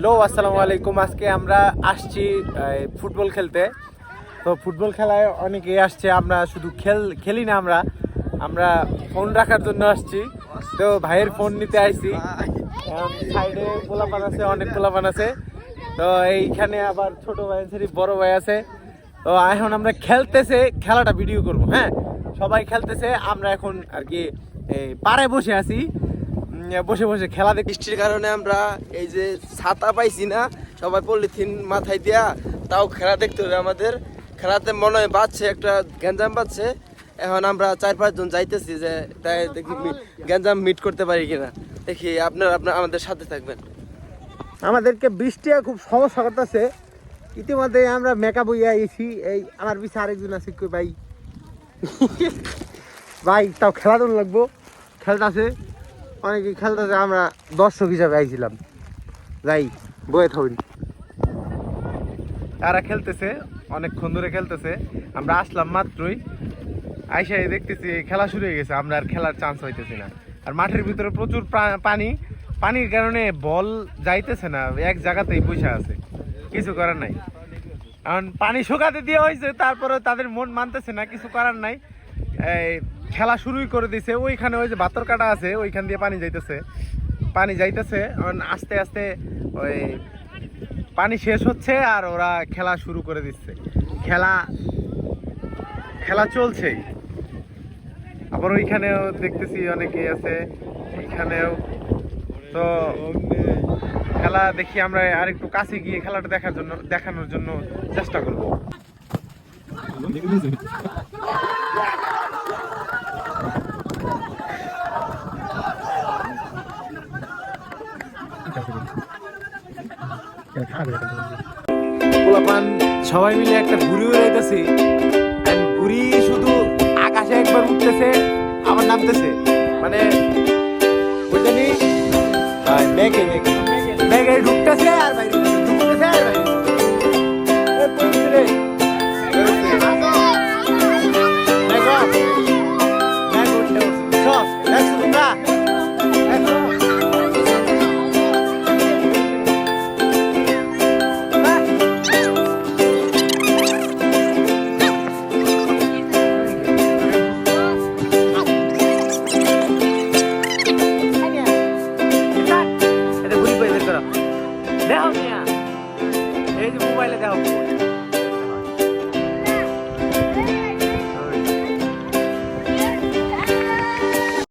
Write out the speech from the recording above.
Hello আসসালামু আলাইকুম। আজকে আমরা আসছি ফুটবল খেলতে। তো ফুটবল খেলায় অনেকেই আসছে আমরা শুধু খেল খেলি না আমরা। আমরা ফোন রাখার জন্য আসছি। তো ভাইয়ের ফোন নিতে আইছি। সাইডে গোলাপান আছে অনেক গোলাপান আছে। তো এইখানে আবার ছোট ভাই আছে বড় ভাই আছে। তো এখন আমরা খেলতেছে খেলাটা ভিডিও করব হ্যাঁ? সবাই খেলতেছে আমরা এখন আর কি এই, পাড়ে বসে আছি। বসে বসে খেলা দেখি বৃষ্টির কারণে আমরা এই যে ছাতা পাইছি না সবাই পলিথিন মাথায় দিয়া তাও খেলা দেখতে হবে আমাদের। খেলাতে মনে হয় বাজছে একটা গ্যাঞ্জাম বাজছে। এখন আমরা চার পাঁচজন যাইতেছি যে তাই দেখি গ্যাঞ্জাম মিট করতে পারি কিনা। দেখি আপনার আপনার আমাদের সাথে থাকবেন। আমাদেরকে বৃষ্টি খুব সমস্যা করতেছে। ইতিমধ্যে আমরা মেকআপ হইয়া আইছি। এই আমার পিছিয়ে আরেকজন আছে কই ভাই? ভাই তাও খেলাধুলা লাগবো। খেলতেছে। অনেকে খেলতেছে আমরা দর্শক হিসাবে আইছিলাম। যাই বয়ে থাকুন তারা খেলতেছে, অনেকক্ষণ ধরে খেলতেছে। আমরা আসলাম মাত্রই। আইসাই দেখতেছি খেলা শুরু হয়ে গেছে, আমরা আর খেলার চান্স হইতেছি না। আর মাঠের ভিতরে প্রচুর পানি। পানির কারণে বল যাইতেছে না, এক জায়গাতেই বসে আছে। কিছু করার নাই। কারণ পানি শুকাতে দিয়ে হয়েছে তারপরে তাদের মন মানতেছে না, কিছু করার নাই। এই খেলা শুরুই করে দিছে। ওইখানে ওই যে বাতর কাটা আছে, ওইখান দিয়ে পানি যাইতেছে। পানি যাইতেছে আস্তে আস্তে ওই পানি শেষ হচ্ছে আর ওরা খেলা শুরু করে দিচ্ছে। খেলা খেলা চলছেই আবার ওইখানেও দেখতেছি অনেকেই আছে, এইখানেও। তো খেলা দেখি আমরা আর একটু কাছে গিয়ে খেলাটা দেখার জন্য দেখানোর জন্য চেষ্টা করব। সবাই মিলে একটা ঘুরি উড়াইতেছি ঘুরি শুধু আকাশে একবার উঠতেছে, আবার নামতেছে। মানে বুঝলি জানি মেঘে মেঘে Delphia. Deze moet.